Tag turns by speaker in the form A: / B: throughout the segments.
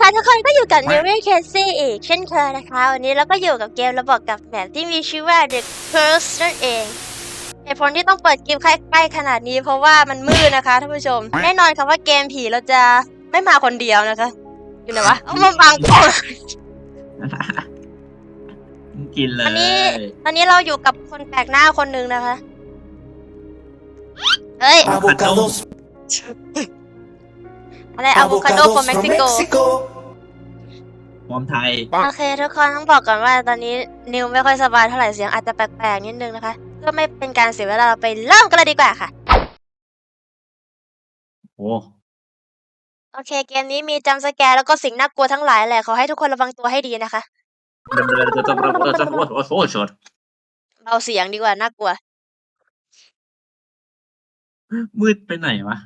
A: ค่ะทุกคนก็อยู่กับ Mary Casey อีกเช่นเคยนะคะ วันนี้เราก็อยู่กับเกมระบบกับแบบที่มีชื่อว่า The Curse นั่นเองเหตุผลที่ต้องเปิดเกมใกล้ๆขนาดนี้เพราะว่ามันมืดนะคะท่านผู้ชม แน่นอนค่ะว่าเกมผีเราจะไม่มาคนเดียวนะคะอยู่ไหนวะเอามาบังกล้อง
B: กินเล
A: อันนี้
B: ย
A: ตอนนี้เราอยู่กับคนแปลกหน้าคนหนึ่งนะคะเฮ้ย
C: Avocados,
A: อะไรอะโวคาโด
C: avocados
A: from
C: from
A: Mexico
C: Mexico.
B: พร้อมไทย
A: โอเค ทุกคนต้องบอกก่อนว่าตอนนี้นิวไม่ค่อยสบายเท่าไหร่เสียงอาจจะแปลกๆนิดนึงนะคะ เพื่อไม่เป็นการเสียเวลาเราไปเริ่มกันเลยดีกว่าค่ะ
B: โอ้
A: โอเค เกมนี้มีจัมป์สแกร์แล้วก็สิ่งน่ากลัวทั้งหลายแหละขอให้ทุกคนระวังตัวให้ดีนะคะ
B: เดินเดินเดินเดินเดินเดินเดินโอ้โหโอ้โหชด
A: เบาเสียงดีกว่าน่ากลัว
B: มืดไปไหนวะ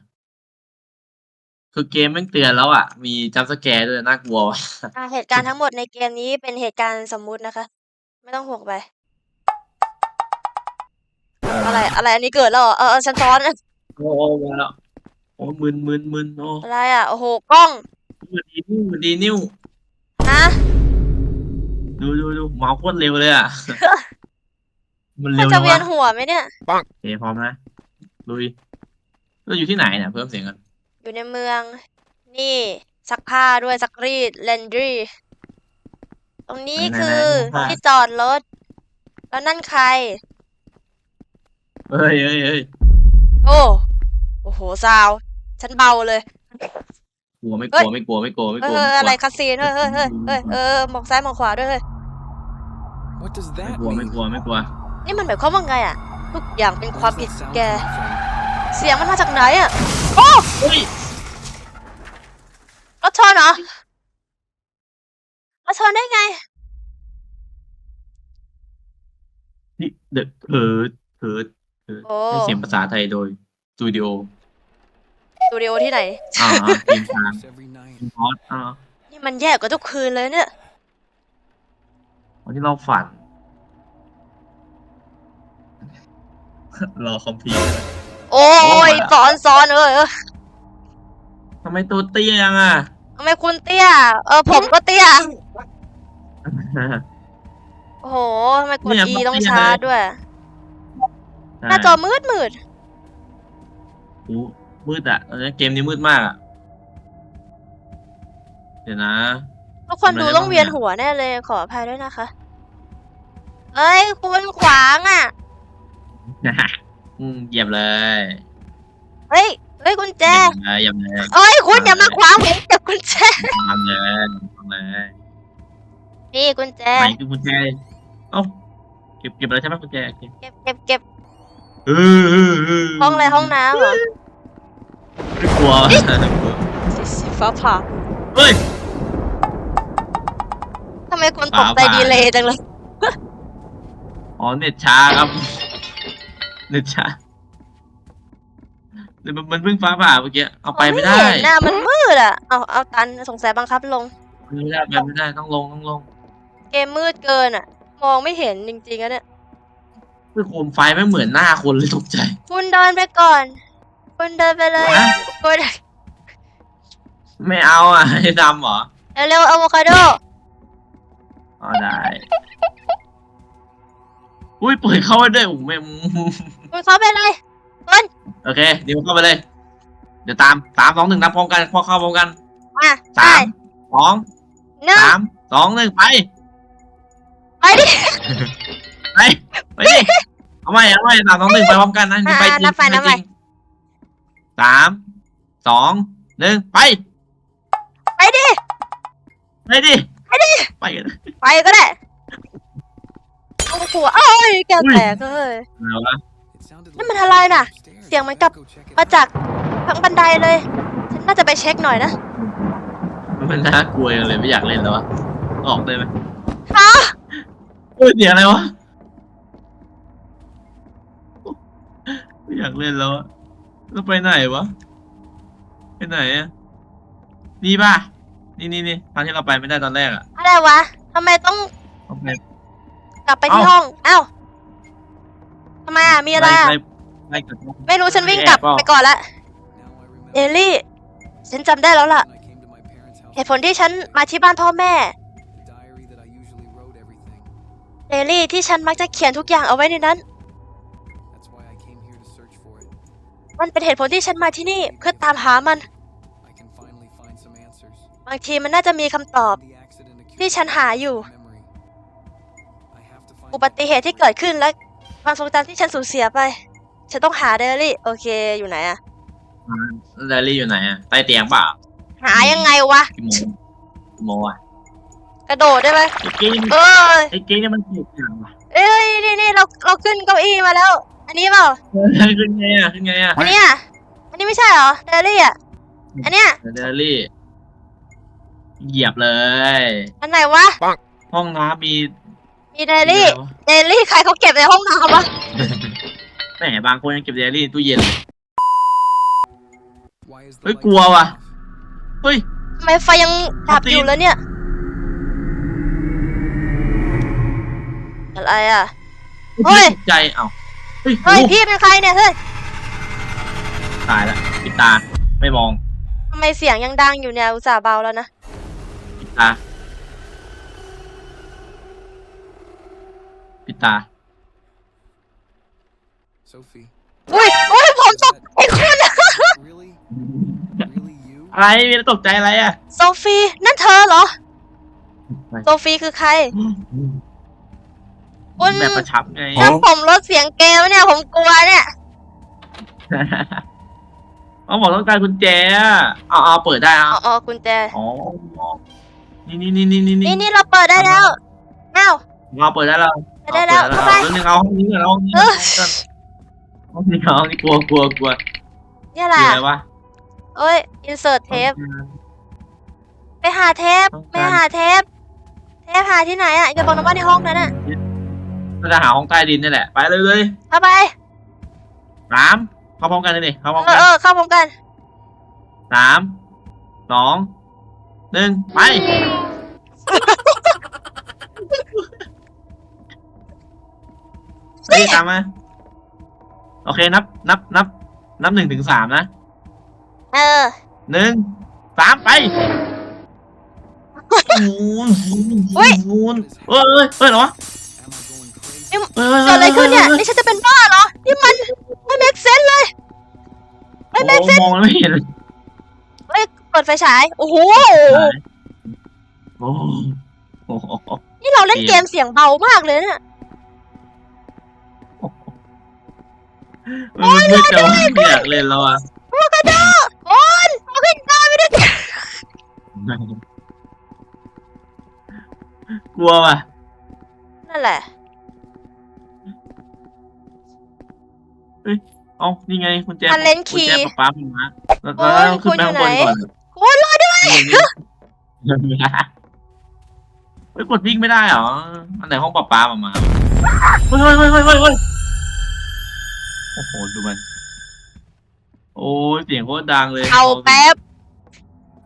B: คือเกมแม่งเตือนแล้วอะ มีจัมป์สแกร์ด้วยน่ากลัวว่ะ
A: อะเหตุการณ์ทั้งหมดในเกมนี้เป็นเหตุการณ์สมมุตินะคะ ไม่ต้องห่วงไป อะไรอะไรอันนี้เกิดแล้วเหรอเออเออฉันซ้อน
B: โอ้โหมาแล้วโอ้มึนมึนมึนโอ้
A: อะไรอะโอ้โหกล้อง
B: มืดดีนิ้วมืดดีนิ้ว
A: ฮะ
B: ดูดูดูเมาส์โคตรเร็วเลยอะ มัน
A: มั
B: เร็
A: น
B: ว
A: จะ
B: จัง
A: เวียน
B: วะ
A: หัวไหมเนี่ย
B: โอเคพร้อมนะลุยเราอยู่ที่ไหนเนี่ยเพิ่มเสียงกัน
A: อยู่ในเมือง นี่ซักผ้าด้วยซักรีดเลนดรีตรงนี้คือที่จอดรถ แล้วนั่นใคร
B: เฮ้ยเฮ้ยเฮ้ย
A: โอ้ โอ้โหซาว ฉันเบาเลย
B: กลัวไม่กลัวไม่กลัวไม่กลัวไม่
A: เอก
B: ลัว
A: อ
B: ไม่กลัว
A: อะไรคาซีนเฮ้ยเฮ้ยเฮ้ยเฮ้ยเออมองซ้ายมองขวาด้วยเฮ้ย
D: What does
B: ไม่
D: that
B: กลัวไม่
D: mean?
B: กลัวไม่กลัว
A: นี่มันหมายความว่าไงอะ ทุกอย่างเป็นความ
D: Where's
A: ผิด
D: that sound
A: แก
D: coming from?
A: เสียงมันมาจากไหนอะ โอ้
B: เฮ้ย
A: รถชนเหรอรถชนได้ไง
B: นี่เด็กเพิร์ดเพิร์ดเพิร์ด
A: โอ้
B: ให้เสียงภาษาไทยโดยสตูดิโอ
A: สตูดิโอที่ไหน
B: อ่าอ่าทีมทาง
D: Every night.
B: ทีมพอดอ่า
A: นี่มันแย่กว่าทุกคืนเลยเนี่ย
B: วันที่เราฝัน รอคอมพิวเตอร์
A: โอ้ยซ้อนซ้อนเออเออ
B: ทำไมตัวเตี้ยยังอะ
A: ทำไมคุณเตี้ย เออผมก็เตี้ย โอ้โหทำไมกด
B: เนี่ย
A: E
B: มัน
A: ต้อง
B: เตี้ย
A: ชาร์จ
B: เลย
A: ด้วย หน้าจอมืดมืด
B: โอ้มืดอะตอนนี้เกมนี้มืดมากอะ เดี๋ยวนะ
A: ทุกคน
B: ทำอะไร
A: ดู
B: ได้
A: ต้อง
B: บ้าง
A: เวียน
B: เนี่ย
A: หัวแน่เลยขออภัยด้วยนะคะ เอ้ยคุณขวางอะ
B: อืมเหยียบเลย
A: เฮ้ยเฮ้ยกุญแจ
B: เหยียบเลยเหยียบเลย
A: เอ้ยคุณอย่ามาขวางผมเก็บกุญแจ
B: ทำเลยทำเลย
A: นี่กุญแจ
B: ไหนคือกุญแจเอ้าเก็บเก็บอะไรใช่ไหมกุญแจโอเค
A: เก็บเก็บเก็บ
B: เออเออเออ
A: ห้องอะไรห้องน้ำเหรอ
B: ไม่กลัว
A: สีสีฟ้าผ่า
B: เฮ้ย
A: ทำไมคุณตกใจ
B: ฟ้าผ่า
A: ดีเลยจังเลย
B: อ๋อเน็ตช้าครับ เน็ตช้าเดี๋ยวมันมันเพิ่งฟ้าผ่าเมื่อกี้เอาไปไม่ได้
A: เห็นหน้ามันมืดอะ เอาเอาตันสงสัยบังคับลง
B: ไม่ได้ไปไม่ได้ต้องลงต้องลง
A: เกมมืดเกินอะ มองไม่เห็นจริงๆอะเนี่ย
B: คือโคมไฟไม่เหมือนหน้าคนเลยตกใจ
A: คุณเดินไปก่อน คุณเดินไปเลย
B: ฮะ
A: คุณ
B: ไม่เอาอะให้ดำเหรอ
A: เร็วๆอะโวคาโด
B: อ๋อได้ อุ้ยเปิดเข้าไปด้วยโอ้โหไม่
A: คุณเข้าไปเลยคุณ
B: โอเคเดี๋ยวเข้าไปเลย เดี๋ยวตามสามสองหนึ่งนับพร้อมกันพอเข้าพร้อมกัน
A: มา
B: สามสอง
A: หนึ่ง
B: สามสองหนึ่งไป
A: ไปดิ
B: ไปไปดิเอาใหม่เอาใหม่สามสองหนึ่งไปพร้อมกันนะนี่ไปจริง
A: นับไปนับไป
B: จริงสามสองหนึ่งไป
A: ไปดิ
B: ไปดิ
A: ไปดิ
B: ไปกัน
A: ไปก็ได้ โอ้โหเอ้ยแกแตกเลย
B: แล้วนะ
D: It sounded
A: นี่
D: like
A: มันอะไรน่ะ
D: upstairs.
A: เสียงเหมือนกับ
D: Go check it
A: มา
D: out.
A: จากทางบันไดเลย ฉันน่าจะไปเช็คหน่อยนะ
B: มันน่ากลัวจังเลยไม่อยากเล่นแล้ววะออกได้ไหม
A: ฮะ
B: เฮ้ยเสียงอะไรวะไม่อยากเล่นแล้วอะแล้วไปไหนวะไปไหนอะนี่ป่ะนี่นี่นี่ตอนที่เราไปไม่ได้ตอนแรกอะ
A: อะไรวะทำไมต้อง
B: เอาไป
A: กลับไปที่
B: เอ้า
A: ห้องเอ้าทำไมอะ มีอะไรอะ
B: ไล่ไล่กับ
A: ไม่รู้ฉันวิ่งกลับ
B: แอบเปล่า
A: ไปก่อนละ
D: Now I remember
A: เอลลี่ ฉันจำได้แล้วล่ะ
D: when I came to my parents' house
A: เหตุผลที่ฉันมาที่บ้านพ่อแม่
D: The diary that I usually wrote everything.
A: เดลี่ที่ฉันมักจะเขียนทุกอย่างเอาไว้ในนั้น
D: That's why I came here to search for it.
A: มันเป็นเหตุผลที่ฉันมาที่นี่เพื่อตามหามัน
D: I can finally find some answers.
A: บางทีมันน่าจะมีคำตอบ
D: The accident occurred
A: ที่ฉันหาอยู่ อุบัติเหตุที่เกิดขึ้นและความทรงจำที่ฉันสูญเสียไป ฉันต้องหาเดลี่ โอเคอยู่ไหนอะ
B: ไดอารี่อยู่ไหนอะใต้เตียงเปล่า
A: หายังไงวะ
B: กี่โมงกี่โมงอะ
A: กระโดดได้ไหม
B: ไอ้เก้ง
A: เอ้ย
B: ไอ้เก้งเนี่ยมันเกลียดอย่างวะ
A: เอ้ยนี่นี่เราเราขึ้นเก้าอี้มาแล้ว อันนี้เปล่า
B: ขึ้นไงอะขึ้นไงอะ
A: อันเนี้ยอันนี้ไม่ใช่เหรอเดลี่อะอันเนี้ย
B: ไดอารี่เหยียบเลย
A: อันไหนวะ
B: ห้องน้ำมี
A: มีเดลี่
B: มีอะไรวะ
A: เดลี่ใครเขาเก็บในห้องน้ำวะ
B: แหมบางคนยังเก็บไดอารี่ในตู้เย็นเลย
D: Why is the
B: เฮ้ย
D: light
B: กลัวว่ะ
D: off?
B: เฮ้ย
A: ทำไมไฟยังดับอยู่แล้วเนี่ย อะไรอะเฮ้ย
B: ตกใจเอ้าเฮ้ย
A: เฮ้ย
B: โอ้
A: พี่เป็นใครเนี่ยเฮ้ย
B: ตายละปิดตาไม่มอง
A: ทำไมเสียงยังดังอยู่เนี่ยอุตส่าห์เบาแล้วนะ
B: ปิดตา ปิดตา
D: Sophie.
A: อุ้ยอุ้ยผมตกไอ้คุณ
D: Really? Really you?
B: อะไรมีอะไรตกใจอะไรอะ
A: โซฟีนั่นเธอเหรอ โซฟีคือใคร คุณ
B: แบบประชับไง
A: ถ้าผมลดเสียงเกมเนี่ย ผมกลัวเนี่ย
B: เขาบอกต้องการกุญแจอะเอาเอาเปิดได้
A: อ๋
B: อะ
A: ออ๋อกุญแจ
B: อ๋อนี่นี่นี่นี่นี่
A: นี่นี่เราเปิดได้แล้วอ้าว
B: เอาเปิดได้แล้ว
A: เปิดได้แล้ว
B: เอา
A: เข้าไป
B: เปิดได้แล้วเรื่องนึงเอาห้องนี้ก่อนเอาห้องนี้
A: เอ
B: ก่อน
A: อ
B: ห้องนี้ก่อนห้องนี้กลัวกลัวกลัว
A: เนี่ยแห
B: คือ
A: ละ
B: อะไรวะ
A: เอ้ยอินเสิร์ตเทปไปหาเทป
B: ต้อง
A: ไป
B: การ
A: หาเทปเทปหาที่ไหนอะอย่าบอกนะว่าในห้องนั้นอะ
B: ก็จะหาห้องใต้ดินนี่แหละ ไปเลยเลย
A: เข้าไป
B: สามเข้าพร้อมกันเลยดิเข้าพร้อม
A: เอ
B: กั
A: อนเออเข้าพร้อมกัน
B: สามสองหนึ่งไป เฮ้ยตามมา โอเคนับ นับ นับ นับหนึ่งถึงสามนะ
A: เออ
B: หนึ่งสามไปโอ้ย
A: เฮ้ย
B: โอ้ยเอ้ยเอ้ยเอ้ยเหรอวะ
D: Am I going crazy?
B: เอ้ย
A: เกิดอะไรขึ้นเนี่ยนี่ฉันจะเป็นบ้าเหรอนี่มันไม่ make sense เลยไม่
B: โอ้
A: make sense
B: มองแล้วไม่เห็นเลย
A: เฮ้ยเปิดไฟฉายโอ้โห
B: โอ้โห
A: นี่เราเล่นเกมเสียงเบามากเลยเนี่ย
B: มันมืดจังวะไม่อยากเล่นแล้วอะ
A: โอ้กระโดดคนเอาขึ้นมาไม่ได้
B: กลัวว่ะ
A: นั่นแหละ
B: เอ้ยเอานี่ไงคุณแจ
A: มันเล่นคีย์
B: กุญแจป๊าป๊าผมนะแล้วแล้วต้องขึ้นไปข้างบนก่อน
A: คุณรอด้วย
B: เฮ้ยกดวิ่งไม่ได้เหรออันไหนห้องป๊าป๊ามามาเฮ้ยเฮ้ยเฮ้ยเฮ้ยเฮ้ย โอ้โห ดูมัน โอ้ยเสียงโคตรดังเลย
A: เอาแป๊บ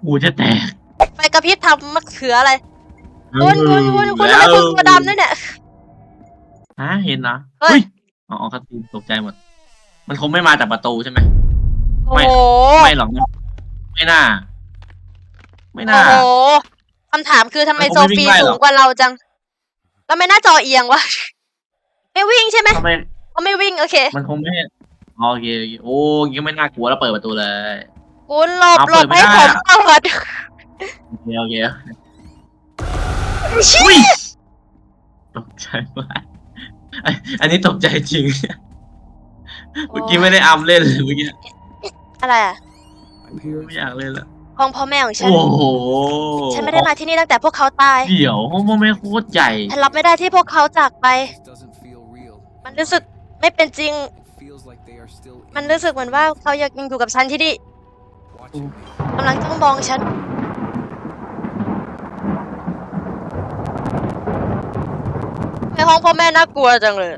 B: หูจะแตก
A: ไฟกระพริบทำมะเขืออะไรคุณคุณคุณคุณทำไมคุณตัวดำด้วยเนี่ย
B: ฮะเห็นนะ
A: เฮ้ย
B: อ๋อคัตตีนตกใจหมด มันคงไม่มาจากประตูใช่ไหม
A: โอ้
B: ไม่
A: โห
B: ไม่หรอกนะไม่น่า ไม่น่า
A: โอ้โหคำถามคือทำไม
B: มันค
A: โซ
B: งไม่วิ่
A: ฟี
B: งไล่หรอก
A: สูงกว่าเราจัง แล้วไม่หน้าจอเอียงวะไม่วิ่งใช่ไหม
B: ทำไม
A: เขาไม่วิ่งโอเค
B: มันคงไม่อ๋อโอเคโอเคโอ้ยังไม่น่ากลัวแล้วเปิดประตูเลย
A: คุณหลบ
B: เอา
A: หล
B: เปิ
A: บ
B: ดไม่
A: ให้
B: ได้
A: ผม
B: อะ
A: เปิด
B: โอเคโอเค
A: เชี่
B: อุ้ย
A: ย
B: ตกใจมากอันอันนี้ตกใจจริง เมื่อกี้ไม่ได้อำเล่นเลยเมื่อกี้
A: อะไรอะ
D: My parents
B: ไม่อยากเล่นละ
A: ห้องพ่อแม่ของฉัน
B: โอ้โห
A: ฉันไม่ได้มาที่นี่ตั้งแต่พวกเขาตาย
B: เดี๋ยวห้องพ่อแม่โคตรใหญ่
A: ฉันรับไม่ได้ที่พวกเขาจากไป
D: This doesn't feel real.
A: มันรู้สึก ไม่เป็นจริง
D: It feels like they are still
A: มัน
D: in
A: รู้สึกเหมือนว่าเขายังอยู่กับฉันที่นี่
D: watching me.
A: กำลังจ้องมองฉัน ในห้องพ่อแม่น่ากลัวจังเลย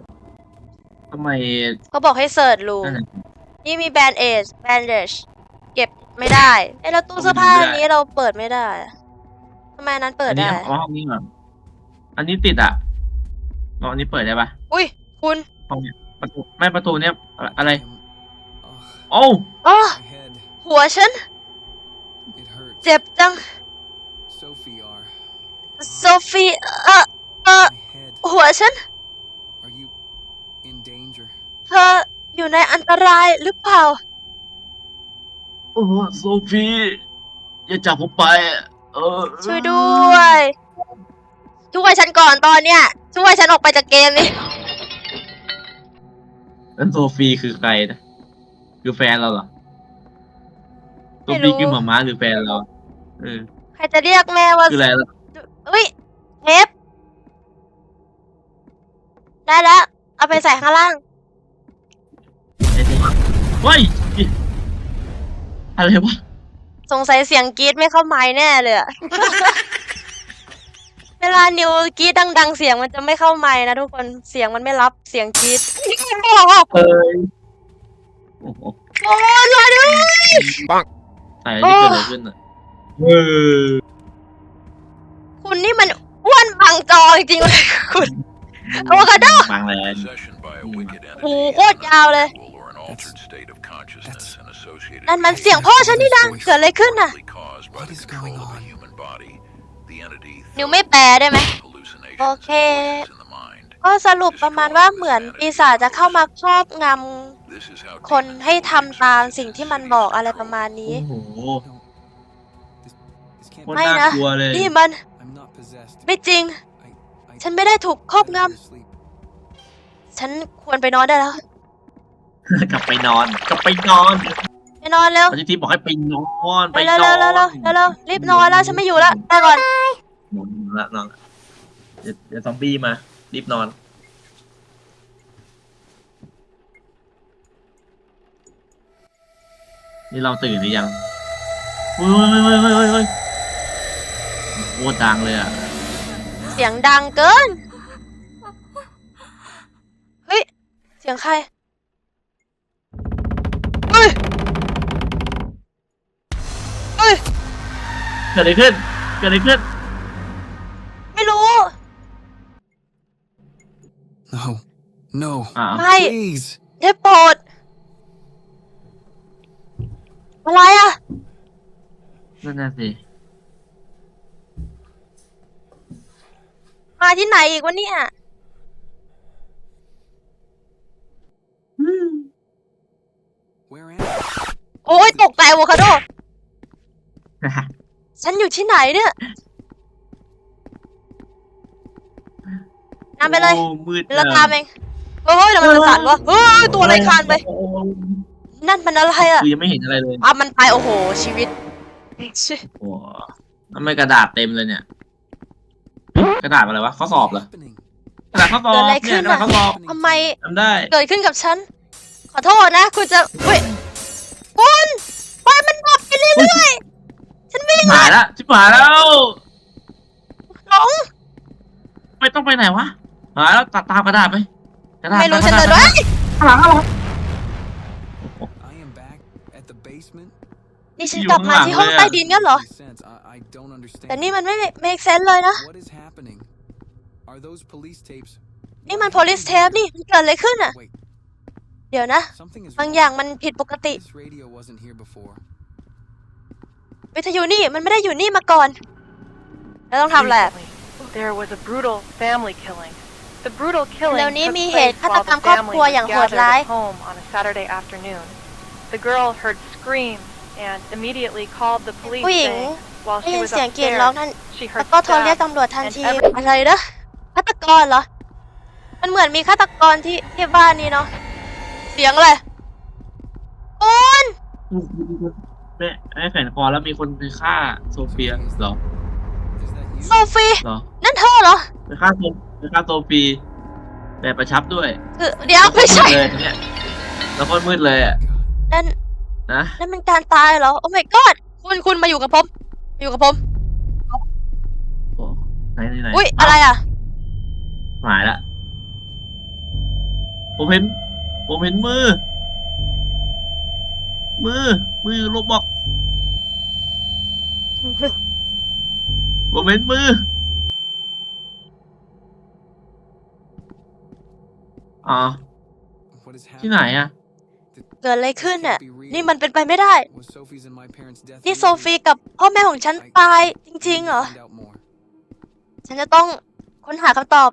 B: ทำไม
A: เขาบอกให้เสิร์ชรูม
B: นั่นน่ะ
A: นี่มีแบนเอชแบนเดชเก็บไม่ได้เอ้ยแล้วตู้เสื้อผ้า
B: ไม่
A: อัน
B: ได้
A: นี้เราเปิดไม่ได้อะทำไมอันนั้นเปิด
B: อันนี้
A: ได้
B: เอาห้องนี้ก่อนอันนี้ติดอะลองอันนี้เปิดได้ปะ
A: อุ้ยคุณ
B: ห้องเนี้ย ประตูไม่ประตูเนี้ยอะอะไร
D: Am- Ugh,
B: โอ้
A: อ๋อ
D: my head.
A: หัวฉัน
D: It hurts.
A: เจ็บจัง
D: Sophie are.
A: โซฟีเออเออ
D: My head.
A: หัวฉัน
D: Are you in danger?
A: เธออยู่ในอันตรายหรือเปล่า
B: โอ้โซฟีอย่าจับผมไป เออ
A: ช่วยด้วย ช่วยฉันก่อนตอนเนี้ย ช่วยฉันออกไปจากเกมนี้
B: แล้วโซฟีคือใครนะคือแฟนเราเหรอโซ
A: ไม่รู้
B: ฟีคือหมาม้าหรือแฟนเราเออ
A: ใครจะเรียกแม่ว่า
B: คืออะไรล่ะ
A: อุ้ยเทปได้แล้ว เอาไปใส่ข้างล่าง
B: เฮ้ยอะไรวะ
A: สงสัยเสียงกรีดไม่เข้าไม้แน่เลยอะ เวลานิวกรีดดัง ๆ เสียงมันจะไม่เข้าไม้นะทุกคนเสียงมันไม่รับเสียงกรีด
B: เอ้ยโอ้โห
A: โอ้ยรอด้วย
B: ใส่อะไรที่เกิดอะไรขึ้นอะเออ
A: คุณนี่มันอ้วนบังจอจริงๆเลยคุณอะโวคาโด
B: บางแลนด์
C: Possession by a wicked entity
A: โอ้โหโคตรยาวเลย
C: or an altered state of consciousness and associated
A: นั่นมันเสียงพ่อฉันนี่นะเกิดอะไรขึ้นน่ะ
C: probably caused by
D: What
C: the
D: is
C: control
D: going
C: of the
D: on?
C: human body. The entity
A: นิวไม่แปลได้ไหม
C: hallucinations
A: โอเค
C: and voices in the mind.
A: ก็สรุปประมาณว่าเหมือนปีศาจจะเข้ามาครอบง
C: This is how ำ
A: คน
C: demons
A: ให้
C: gain
A: ทำตามสิ่งที่มันบอกอะไรประมาณนี้
B: โอ้โห
D: No. This, this can't
B: โคตร
A: ไม่
B: น่า
A: นะ
B: กลัวเลย
A: นี่มัน
D: I'm not possessed.
A: ไม่จริง
D: I, I
A: ฉันไม่ได้ถูกครอบง
D: go to sleep. ำ
A: ฉันควรไปนอนได้แล้ว
B: กลับไปนอน กลับไปนอน
A: ไป นอนเร็ว
B: อาทิตย์บอกให้ไปนอนไป
A: เร็วน
B: อ
A: เร็วนเร็วเร็วเร็วเร็วรีบนอนแล้วฉันไม่อยู่แล้วไปก่อน
B: นอนละนอนละเดี๋ยวเดี๋ยวซอมบี้มา รีบนอน นี่เราตื่นหรือยังเฮ้ยเฮ้ยเฮ้ยเฮ้ยเฮ้ยโคตรดังเลยอะ
A: เสียงดังเกิน เฮ้ย เสียงใคร เฮ้ย
B: กิดอะไรขึ้น เกิดอะไรขึ้น
A: ไม่รู้
D: No. No.
B: อ่า
A: ไม่
D: Please.
A: ได้โปรดอะไรอะ
B: นั่นน่ะสิ
A: มาที่ไหนอีกวะเนี่ย
D: Where am I?
A: โอ้ยตกใจอะโวคาโด ฉันอยู่ที่ไหนเนี่ยนำไปเลย
B: โอ้มืด
A: เดี๋ยวเราตามเองเฮ้ยทำไมมันสั่นวะเฮ้ยตัวอะไรคลานไป
B: โอ้
A: นั่นมันอะไรอะ
B: คือยังไม่เห็นอะไรเลย
A: อะมันไปโอ้โห ชีวิตชิ
B: โอ้ทำไมกระดาษเต็มเลยเนี่ยเฮ้ยกระดาษอะไรวะข้อสอบเหรอ
D: Happening.
B: กระดาษข้อสอบ
A: เกิดอะไร
B: เนี่
A: ขึ้
B: ย
A: น
B: กระดาษ
A: อะ
B: ข้อสอบ
A: ทำไม
B: ทำได้
A: เกิดขึ้นกับฉัน ขอโทษนะ คุณจะเฮ้ยคุณปล่อยมันดับไปเรื่อยๆ ฉันวิ่ง
B: หายละชิบหายแล้ว
A: หลง
B: ไม่ต้องไปไหนวะหายแล้วตัดตามกระดาษไปกระดาษ
A: ไม่รู้
B: ก
A: ฉัน
B: ระ
A: เล
B: ดายษ
A: ด้วย
B: ข้างหลังข้างหลัง
D: I am back at the basement.
A: นี่ฉันกลับมาที่ห้องใต้ดินงั้นเหรอ
D: Makes sense. I, I don't understand.
A: แต่นี่มันไม่ make sense เลยนะ
D: What is happening? Are those police tapes?
A: นี่มัน police tape นี่มันเกิดอะไรขึ้นอะ
D: Wait,
A: เดี๋ยวนะ
D: something is
A: บาง
D: wrong.
A: อย่างมันผิดปกติ
D: This radio wasn't here before.
A: วิทยุนี่มันไม่ได้อยู่นี่มาก่อน แล้วต้องทำอะไร
E: Recently, there was a brutal family killing. The brutal killing
A: เร็วนี้
E: took
A: มี
E: place
A: เหตุฆาต
E: while
A: กรรม
E: the
A: ครอบค
E: family
A: รัว
E: was
A: อย่างโหด
E: gathered
A: ร้าย
E: at home on a Saturday afternoon. The girl heard screams and immediately called the police
A: ผู้หญิง
E: saying while
A: ได้
E: she
A: ยิน
E: was
A: เสียงกรีดร้อง
E: upstairs,
A: นั่น
E: she
A: แล้
E: heard
A: วก็โทรเรียก
E: stabs
A: ตำรวจทัน
E: and
A: ที
E: every-
A: อะไรนะฆาตกรเหรอ มันเหมือนมีฆาตกรที่ที่บ้านนี้เนาะ เสียงอะไรคุณ
B: แม่แม่แขวนคอแล้วมีคนไปฆ่าโซเฟียเหรอ
D: Is that you?
A: โซฟี
B: เหรอ
A: นั่นเธอเหรอ
B: ไปฆ่าโซไปฆ่าโซฟีแต่ประชับด้วย
A: คือเดี๋ยวไม่ใช่
B: แล้วก็มืดเลยเนี่ยแล้วก็มืดเลยอะ
A: นั่น
B: นะ
A: นั่นมันการตายเหรอโอ้ my god คุณคุณมาอยู่กับผมมาอยู่กับผม
B: โอ้ไหนไหนไหน
A: อุ้ยอะไรอะ
B: หายละผมเห็นผมเห็นมือ มือ มือลบบอกผมเห็นมือ อ๋อ
D: What is
B: ที่ไหน
D: happening?
B: อะ
A: เกิดอะไรขึ้นน่ะ
D: Can't be real.
A: นี่มันเป็นไปไม่ได้
D: Was Sophie's and my parents' death
A: นี่
D: really
A: โซฟีกับพ่อแม่ของฉัน
D: I-
A: ตายจริงๆเหรอ
D: Find out more.
A: ฉันจะต้องค้นหาคำตอบ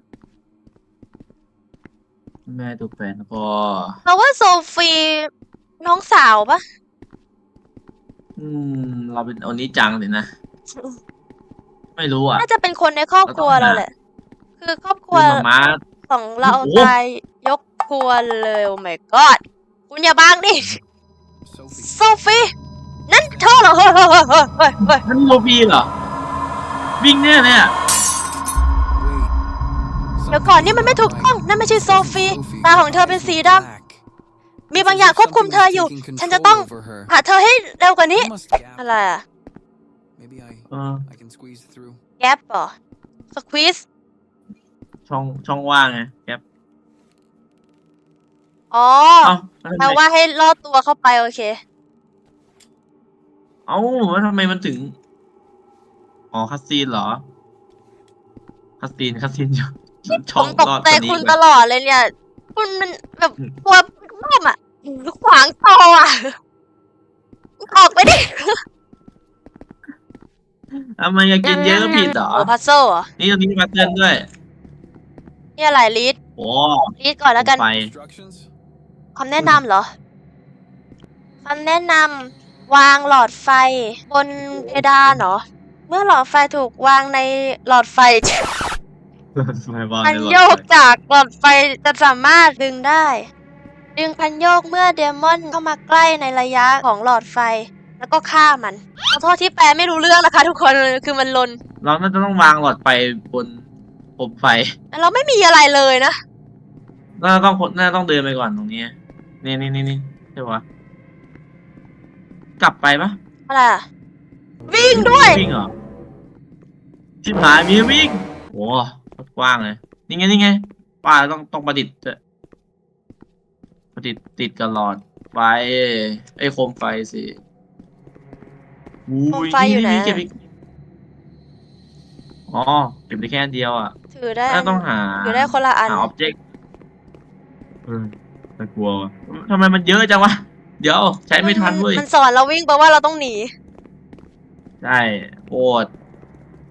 B: แม่ถูกแฟนพอ
A: เราว่าโซฟี น้องสาวปะ
B: อืม เราเป็นโอนิจังสินะ ไม่รู้อะ
A: น่าจะเป็นคนในครอบครัว
B: เราต้องหา
A: เราแหละ คือครอบครั
B: คื
A: ว
B: อมาม่า
A: ของเรา
B: โอ้โห
A: ตายยกครัวเลยโอ้ my god คุณอย่าบังดิ
D: Sophie.
A: โซฟีนั่นเธอเหรอเฮ้ยเฮ้ยเฮ้ยเฮ้ยเฮ้ยเฮ้ย
B: นั่นโลบีเหรอ วิ่งเนี่ยเนี่ย
D: Wait.
A: เดี๋ยวก่อนนี่มันไม่ถูกต้องนั่นไม่ใช่โซฟีตาของเธอเป็นสีดำ มีบางอย่างควบคุมเธออยู่ ฉันจะต้องหาเธอให้เร็วกว่านี้ อะไรอะ
D: Maybe I
B: เออ
D: I can squeeze through.
A: แก๊ปเหรอสควีส
B: ช่องช่องว่างไงแก๊ป
A: อ๋อ
B: เอ้าแล้ว
A: แปล
B: ทำไม
A: ว่าให้ลอดตัวเข้าไปโอเค
B: เอ้าแล้วทำไมมันถึง อ๋อคัสซีนเหรอ คัสซีนคัสซีนช่อง
A: ผ
B: ช่อง
A: มตก
B: รอด
A: ใจ
B: ตัวนี้
A: คุณ
B: ก่
A: ต
B: อน
A: ลอดเลยเนี่ย คุณมันแบบกลัวร่มอะ ขวางคออะออกไปดิ
B: ทำไมอยากกินเยอะก็ผิดเหรอ
A: โอ้พัซโซเหรอ
B: นี่ตรงนี้มีมาเตือนด้วย
A: นี่อะไรลีด
B: โอ้
A: ลีดก่อนแล้วกัน
B: ไป
D: Instructions?
A: คำแนะนำเหรอคำแนะนำวางหลอดไฟ บนเพดานเหรอ เมื่อหลอดไฟถูกวางในหลอดไฟ
B: ไม่ว่า
A: คัน
B: ในรถ
A: โยกจากหลอดไฟจะสามารถดึงได้ ดึงคันโยกเมื่อเดมอนเข้ามาใกล้ในระยะของหลอดไฟ แล้วก็ฆ่ามันขอโทษที่แปลไม่รู้เรื่องนะคะ ทุกคนคือมันลน
B: เราน่าจะต้องวางหลอดไฟบนผมไฟ
A: แต่เราไม่มีอะไรเลยนะ
B: น่าจะต้องน่าจะต้องเดินไปก่อนตรงนี้ นี่นี่นี่นี่ใช่ปะกลับไปปะ
A: อะไรอะวิ่งด้วย
B: วิ่งเหรอชิบหายมีวิ่งโอ้กว้างเลย นี่ไงนี่ไงป้าต้องต้องประดิษฐ์ ด้วยประดิษฐ์ติดกับหลอดไฟไอ้ยโคมไฟสิอุ้
A: โคมไฟอยู่ไหน
B: เก็บอีกอ๋อเก็บได้แค่อันเดียวอะ
A: ถือได้
B: น่าต้องหา
A: ถือได้คนละอัน
B: หาอ็อบเจกต์เออน่ากลัวว่ะทำไมมันเยอะจังวะ เดี๋ยว ใช้ไม่ทันเว้ย
A: มันสอนเราวิ่งแปลว่าเราต้องหนี
B: ใช่โคตร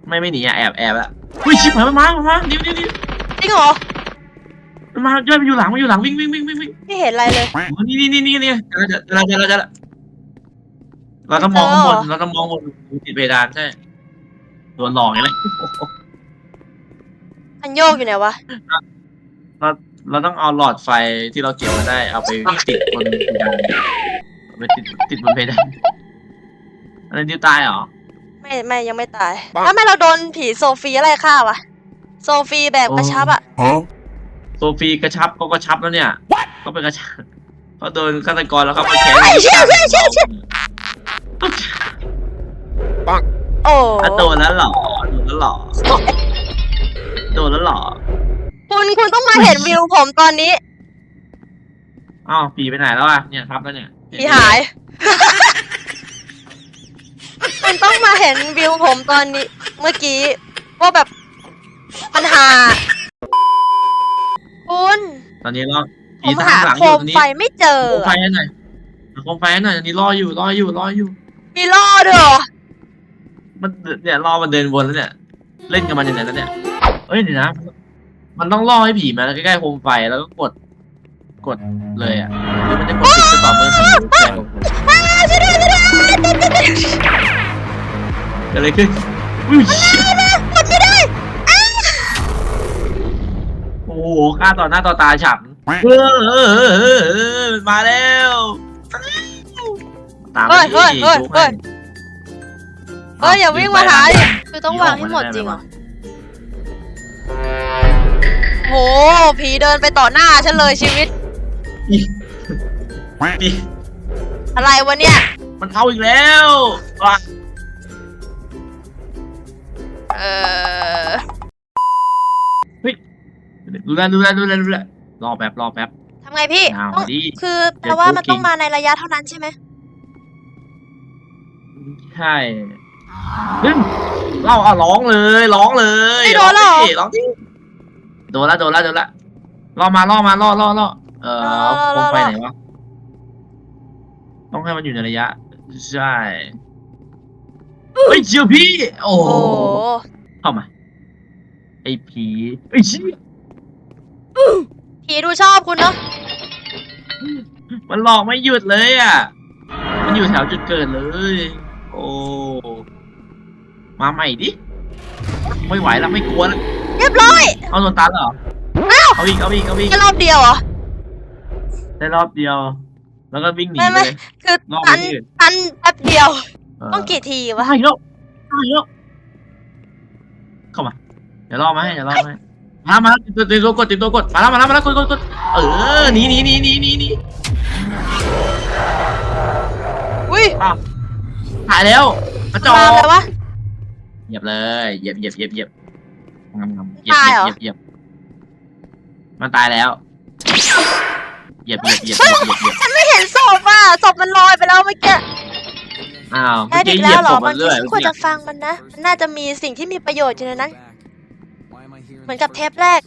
B: ไม่ไม่หนีอะแอบแอบละอุ้ยชิบหายมันมามันมานิ้วนิ้วนิ้ว
A: จริงเหรอ
B: มันมาย่อยมันอยู่หลังมันอยู่หลังวิ่งวิ่งวิ่งวิ่งวิ่ง
A: ไม่เห็นอะไรเลย
B: อ๋อนี่นี่นี่นี่นี่เราจะเราจะเราจะเราต้องมองข้างบนเราต้องมองบนติดเพดานใช่โดนหลอกไงเลย
A: คันโยกอยู่ไหนวะ
B: เราเราต้องเอาหลอดไฟที่เราเก็บมาได้ เอาไปติดบนเพดานเอาไปติดติดบนเพดานอะไรนิ้วตายเหรอ
A: ไม่ไม่ยังไม่ตายถ้าไม่เราโดนผีโซฟีอะไรฆ่าวะ โซฟีแบบกระชับอะ
B: โซฟีกระชับก็กระชับแล้วเนี่ยเขาเป็นกระชับเขาโดนฆาตกรแล้วเขาไปแค้น
A: ไอ้เชี่ยเชี่ยเชี่ยเชี่ยโอ้
B: อะโดนแล้วเหรอโดนแล้วเหรอโดนแล้วเหรอ
A: คุณคุณต้องมาเห็นวิวผมตอนนี้
B: อ้าวผีไปไหนแล้วอะเนี่ยครับแล้วเนี่ย
A: ผีหายคุณต้องมาเห็นวิวผมตอนนี้ เมื่อกี้ว่าแบบปัญหา คุณ
B: ตอนนี้เรา
A: ผ
B: ผี
A: ม
B: ทา
A: หาง
B: หลัง
A: โค
B: อยู่
A: ม
B: ตอนนี้
A: ไฟไม่เจอ
B: โคมไฟให้หน่อยหาโคมไฟให้หน่อยตอนนี้รออยู่รออยู่รออยู่
A: มีล่อด้วยเหรอ
B: มันเนี่ยรอมันเดินวนแล้วเนี่ย เล่นกับมันอย่างไรแล้วเนี่ยเอ้ยเดี๋ยวนะ มันต้องล่อให้ผีมาแล้วใกล้ๆโคมไฟแล้วก็กด กดเลยอะหรือมันจะกดปิดจะต่อเมื่อผีแจ้งผมเกิดอะไรขึ้นอุ้ยโอ้โหฆ่าต่อหน้าต่อตาฉันเออเออเออเออเออมาแล้ว ตาม
A: เฮ้ย
B: มา
A: เฮ้ย
B: ดิ
A: เฮ้ย
B: จุ๊บ
A: เฮ้ยเฮ้ยอย่าวิ่งมาหาดิคือต้องวางให้หมดจริงเหรอโหผีเดินไปต่อหน้าฉันเลยชีวิต
B: นี่
A: อะไรวะเนี่ย
B: มันเอาอีกแล้วว่ะ
A: เออ
B: ดูแลดูแลดูแลดูแลรอแป๊บรอแป๊บ
A: ทำไงพี่
B: เอา
A: ต้อง
B: ดิ
A: คือแป
B: เดี๋
A: ล
B: ยว
A: ว่ามัน
B: กู
A: ต้อง
B: กิน
A: มาในระยะเท่านั้นใช่ไหม
B: ใช่เฮ้ยเราเอาร้องเลยร้องเลย
A: ไม่โดนแล้วเหรอ
B: ร้องดิโดนละโดนละโดนละล่อมาล่อมาล่อล่อล่อเออ
A: ล่อล่อ
B: โคมไฟ
A: ล่อ
B: ไหนวะต้องให้มันอยู่ในระยะ ใช่เฮ้ยเชียวพี่ โอ้
A: โอ้
B: โห
A: โห
B: เข้ามาไอ้ผีไอ้ยเชี่ย
A: ผีดูชอบคุณเนาะ
B: มันหลอกไม่หยุดเลยอะ มันอยู่แถวจุดเกิดเลย โอ้ มาใหม่ดิ ไม่ไหวแล้วไม่กลัวแล้ว
A: เรียบร้อย
B: เอาโดนตันเหรอ เอาอีกเอาอีกเอาอีก
A: แค่รอบเดียวเหรอ
B: ได้รอบเดียว แล้วก็วิ่งหนี
A: ไม่
B: ไป
A: ไม่
B: เลย
A: คือ
B: รอบ
A: ทัน
B: นี้
A: ทันแป๊บเดียว
B: เออ
A: ต้องกี่ทีวะ
B: มาอีกแล้วมาอีกแล้วเข้ามา เดี๋ยวรอมาให้เดี๋ยวรอมาให้ มามาติดตัวติดตัวกดติดตัวกดมาแล้วมาแล้วมาแล้วกดกดกดเออหนีหนีหนีหนีหนีหนี
A: อุ้ย
B: ถ่ายแล้วกระจอ
A: มาแล้ว
B: ก
A: วะ
B: เหยียบเลยเหยียบเหยียบเหยียบเหยียบงำงำเหยี
A: ตาย
B: ย
A: เหร
B: บ
A: อ
B: เหยียบเหยียบมันตายแล้วเหยียบเหยียบเหยียบเหยียบเหยียบเหยียบ
A: ฉันไม่เห็นศพอะศพมันลอยไปแล้วเมื่อกี้
B: อ้าว
A: ได้
B: เมื่อ
A: ดึ
B: กี้
A: ก
B: เหยี
A: แล้
B: ยวบ
A: เหรอบางที
B: ศพมันเรื่อย
A: ฉันควรจะฟังมันนะมันน่าจะมีสิ่งที่มีประโยชน์อยู่ในนั้น เหมือน
D: the
A: กับ
D: first
A: เทปแรก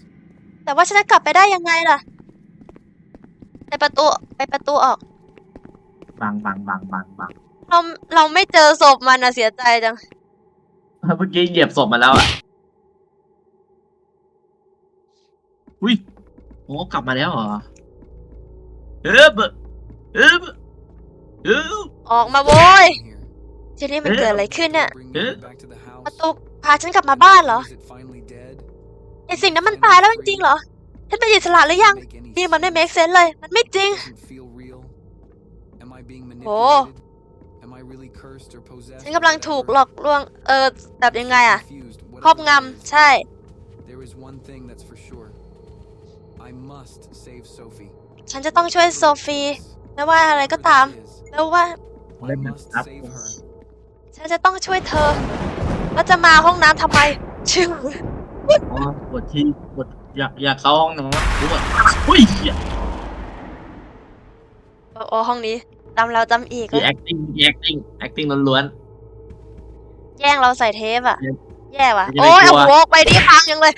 A: แต่ว่าฉันจะกลับไปได้ยังไงล่ะ ไปประตูไปประตูออก
B: บังบังบังบังบัง
A: เราเราไม่เจอศพมันอะเสียใจจัง
B: เมื่อกี้เหยียบศพมาแล้วอะอุ้ยโอ้กลับมาแล้วเหรอเอ๊บเอ๊บเอ๊บ
A: ออกมาโว้ย
D: here?
A: ทีนี้มันเกิดอะไรขึ้นเนี่ย
D: Bring
B: Eh?
D: me back to the house.
A: ประตูพาฉันกลับมาบ้านเหรอ ไอสิ่งนั้นมันตายแล้วจริงๆเหรอฉันเป็นอิสระหรือยัง
D: Make any
A: นี่มันไม่ make sense เลย มันไม่จริง
D: Doesn't feel real. Am I being
A: โอ้
D: manipulated? Am I really cursed or possessed?
A: ฉันกำลังถูกหลอกลวง เออ แบบยังไงอะ
D: Confused.
A: ครอบ
D: Whatever it
A: งำ
D: is,
A: ใช่
D: There is one thing that's for sure. I must save Sophie.
A: ฉันจะต้องช่วยโซฟีไม่ว่าอะไรก็ตามไม่ว่า
B: เล่น
D: I
B: นะ
D: must
B: ครับ
D: save her.
A: ฉันจะต้องช่วยเธอ แล้วจะมาห้องน้ำทำไม ชื่อ
B: อ๋อกดที่กดอยากอยากเข้าห้องน้ำรู้ป่ะอุ้ยเหี้ย
A: โอ้ห้องนี้จำเราจำอีก
B: มี
A: แล้ว
B: acting มี acting acting ล้วน
A: แย่งเราใส่เทปอะ
B: เดี๋ยว
A: แย่ว่ะ
B: จะได้
A: โอ้ย
B: กลั
A: เอา
B: ว
A: หัวออกไปดิพังยังเลย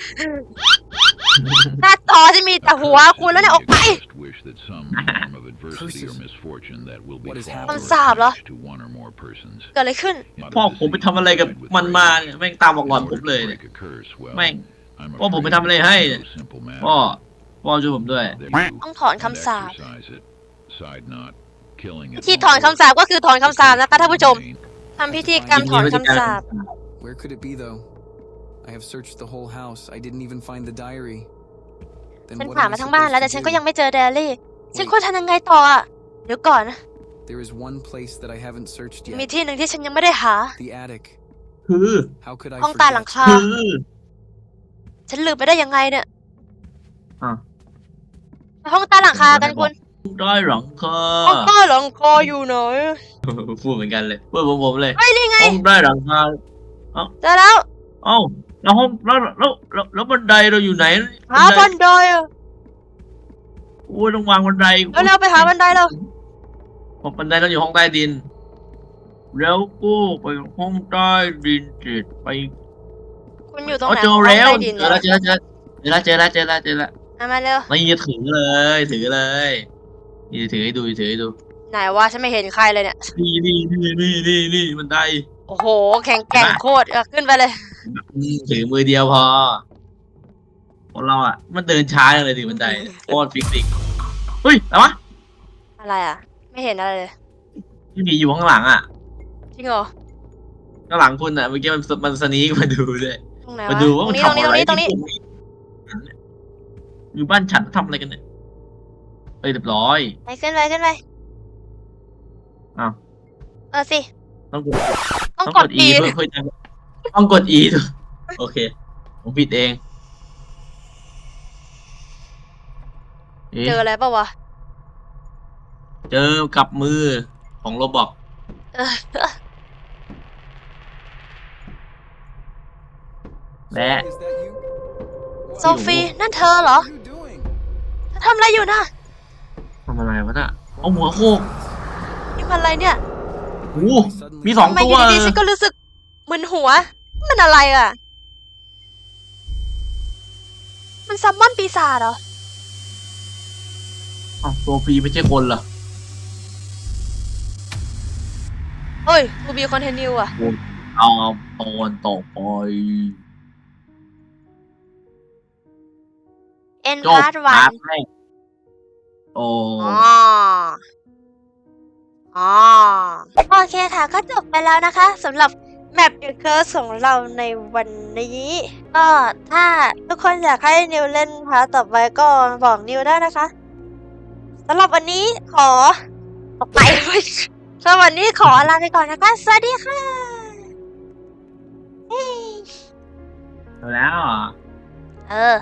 A: หน้าจอที่มีแต่หัวคุณแล้วเนี่ยออกไป
C: Just wish that some form of adversity or misfortune that will
D: What is
C: befall
D: happening?
A: คำสาปเหรอ
C: to one or more persons.
A: เกิดอะไรขึ้น
B: ๆพ่อผมไปทำอะไรกับมันมาเนี่ยแม่งตามบอกหลอนผมเลยเนี่ย
C: Break a curse, well,
B: แม่ง
C: I'm
B: พ่อผมไป
C: afraid
B: ทำอะไรให้
C: it's
B: เนี่ย
C: no simple matter.
B: พ่อพ่อช่วยผมด้วย
C: There you
A: ต้องถอนคำสาป
C: exercise it. Side knot, killing it
A: ที่
C: won't
A: ถอน
C: work.
A: คำสาปก็คือถอนคำสาปนะคะท่านผู้ชม
C: Remain
A: ทำพิธีกรรมถอนคำสาป
D: Where could it be, though? I have searched the whole house. I didn't even find the diary. Then
A: ฉัน
D: what
A: ผ่าน
D: am I
A: มาทั้งบ้าน
D: supposed
A: แล้ว
D: to
A: แต่ฉันก็
D: do?
A: ยังไม่เจอเดลี่ ฉันควรทำยังไงต่ออะเดี๋ยวก่อนนะ
D: There is one place that I haven't searched
A: มี
D: yet.
A: ที่หนึ่งที่ฉันยังไม่ได้หา
D: The attic.
B: คือ
D: How could I
A: ห้องใต้หลัง
D: forget?
A: คา
B: คือ
A: ฉันลืมไปได้ยังไงเนี่ย
B: อะ
A: ไปห้องใต้หลังคากันคุณ
B: ได้หรอค
A: ห้องใต้หลังคาอยู่ไหน
B: พูดเหมือนกันเลยพูดผมผมเลย
A: เฮ้ยนี่ไง
B: ห้องได้หลังคา
A: เจอแล้ว
B: เอ้า แล้วห้องแล้วแล้วแล้วแล้วบันไดเราอยู่ไหน
A: หาบันไดอะ
B: โอ้ยต้องวางบันได
A: เร็วๆไปหาบันไดเรา
B: ผมบันไดเราอยู่ห้องใต้ดิน แล้วก็ไปห้องใต้ดินเสร็จไป
A: คุณอยู่ตรง
B: อ๋อ
A: ไหน
B: เจอ
A: ห้อง
B: แล้ว
A: ใต้ดิน
B: เจอแล้วเจอแล้วเจอแล้วเจอแล้วเจอแล้วเจอแล้ว
A: เอามาเร็ว
B: นี่ถือเลย ถือเลยนี่ถือให้ดูถือให้ดู
A: ไหนวะฉันไม่เห็นใครเลยเนี่ย
B: นี่นี่นี่นี่นี่นี่บันได
A: โอ้โห แข็งแกร่งโคตรเอาขึ้นไปเลย
B: อืมถือมือเดียวพอของเราอะ มันเดินช้าจังเลยถึงบันไดโคตรฟิกฟิกเฮ้ยอะไรวะ
A: อะไรอะ ไม่เห็นอะไรเลย
B: ที่มีอยู่ข้างหลังอะ
A: จริงเหรอ
B: ข้างหลังคุณอะเมื่อกี้มันมันสนีกมาดูด้วย
A: ตรงไหน
B: มาวะดู
A: ตร
B: ว่างมัน
A: นี้ตรง
B: ทำ
A: นี้
B: อะ
A: ตรง
B: ไร
A: นี้ตรงนี้
B: อยู่บ้านฉันทำอะไรกันเนี่ยเอ้ยเรียบร้อย
A: ไปขึ้นไปขึ้นไป
B: อ้าว
A: เออสิ
B: ต้องกด
A: ต้อง
B: ต้อง
A: ก
B: ก
A: ด
B: ด
A: อี
B: E เพื่อเพื่อจะต้องกด E ด้วยโอเค ผมผิดเองเอ๊ะ
A: เจออะไรปะวะ
B: เจอกับมือของโรบอก
A: เออ
B: และ
D: Sophie, is that you? What
A: โซฟี นั่นเธอเหรอ
D: are you doing?
A: เธอทำอะไรอยู่นะ
B: ทำอะไรวะน่ะเอาหัวโคก
A: นี่มันอะไรเนี่ย
B: โอ้โหมีสอง
A: ทำไม
B: ตั
A: อ
B: ว
A: ยู่ดีๆฉันก็รู้สึกมึนหัว มันอะไรอะ มันซัมมอนปีศาจเหรอ
B: อ้าวตัวฟรีไม่ใช่คนเหรอ
A: โอ้ยกูมีคอนเทนิวอะ
B: เอาตอนต่อไป
A: เอ็น
B: จบ
A: พาร์ทวั
B: พานร์ทแรกโอ้
A: อ๋อ อ๋อโอเคค่ะก็จบไปแล้วนะคะสำหรับแมป The Curse ของเราในวันนี้ ก็ถ้าทุกคนอยากให้นิวเล่นพาร์ทต่อไปก็บอกนิวได้นะคะสำหรับวันนี้ขอออกไปสำหรับวันนี้ขอลาไปก่อนนะคะ สวัสดีค่ะเฮ้ย
B: แล้วเหรอ
A: เออ